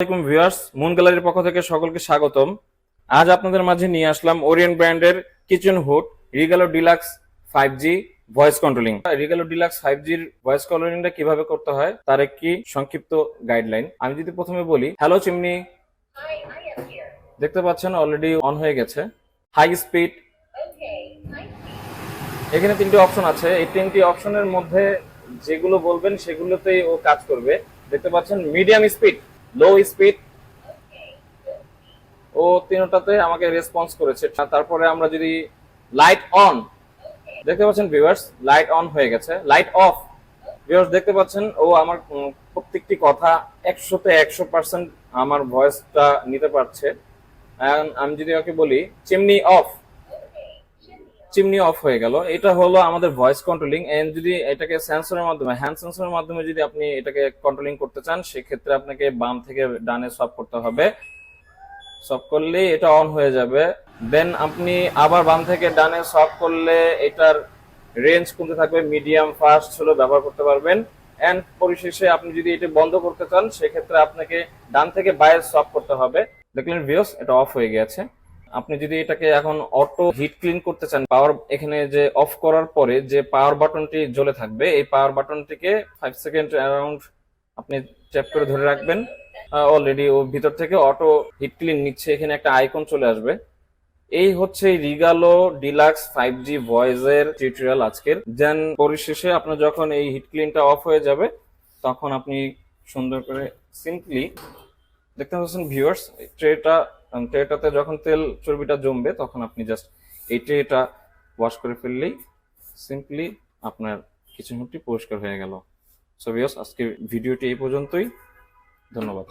আসসালামাইকুম viewers moon গ্যালারির পক্ষ থেকে সকলকে স্বাগতম। আজ আপনাদের মাঝে নিয়ে আসলাম ওরিয়েন্ট ব্র্যান্ডের kitchen hood Regalo deluxe five G voice controlling. Regalo deluxe five জির ভয়েস কন্ট্রোলিংটা কীভাবে করতে হয় তার একটি সংক্ষিপ্ত গাইডলাইন। আমি যদি প্রথমে বলি হ্যালো চিমনি. দেখতে পাচ্ছেন অলরেডি অন হয়ে গেছে। হাই স্পিড এখানে তিনটি অপশন আছে। এই তিনটি অপশনের মধ্যে যেগুলো বলবেন সেগুলোতেই ও কাজ করবে। দেখতে পাচ্ছেন মিডিয়াম স্পিড লো স্পিড ও তিনটাতে আমাকে রেসপন্স করেছে। তারপরে আমরা যদি লাইট অন দেখতে পাচ্ছেন ভিউয়ার্স লাইট অন হয়ে গেছে। লাইট অফ ভিউয়ার্স দেখতে পাচ্ছেন, ও আমার প্রত্যেকটি কথা একশোতে একশো পার্সেন্ট আমার ভয়েসটা নিতে পারছে। আমি যদি ওকে বলি চিমনি অফ চিমনি অফ হয়ে গেল। এটা হলো আমাদের ভয়েস কন্ট্রোলিং এন্ড যদি এটাকে সেন্সরের মাধ্যমে হ্যান্ড সেন্সরের মাধ্যমে যদি আপনি এটাকে কন্ট্রোলিং করতে চান, সেক্ষেত্রে আপনাকে বাম থেকে ডানে সব করতে হবে। সব করলে এটা অন হয়ে যাবে। দেন আপনি আবার বাম থেকে ডানে সব করলে এটার রেঞ্জ কমতে থাকবে? মিডিয়াম ফাস্ট হলো ব্যবহার করতে পারবেন। এন্ড পরিশেষে আপনি যদি এটা বন্ধ করতে চান, সেক্ষেত্রে আপনাকে ডান থেকে বাইরে সব করতে হবে। দেখলেন ভিউস এটা অফ হয়ে গেছে। আপনি যদি এটাকে এখন অটো হিট ক্লিন করতে চান পাওয়ার এখানে যে অফ করার পরে যে পাওয়ার বাটনটি জ্বলে থাকবে, এই পাওয়ার বাটনটিকে ফাইভ সেকেন্ড অ্যারাউন্ড আপনি ট্যাপ করে ধরে রাখবেন। অলরেডি ও ভিতর থেকে অটো হিট ক্লিন নিচ্ছে, এখানে একটা আইকন চলে আসবে। এই হচ্ছে রিগালো ডিলাক্স ফাইভ জি ভয়েসের টিউটোরিয়াল আজকের। দেন পরিশেষে আপনার যখন এই হিট ক্লিনটা অফ হয়ে যাবে, তখন আপনি সুন্দর করে সিম্পলি দেখতে পাচ্ছেন ভিউয়ার্স ট্রেটা ট্রেটাতে যখন তেল, চর্বিটা জমবে, তখন আপনি জাস্ট এই ট্রেটা ওয়াশ করে ফেললেই সিম্পলি আপনার কিচেন হুডটি পরিষ্কার হয়ে গেল। সো বিয়স আজকে ভিডিওটি এই পর্যন্তই। ধন্যবাদ।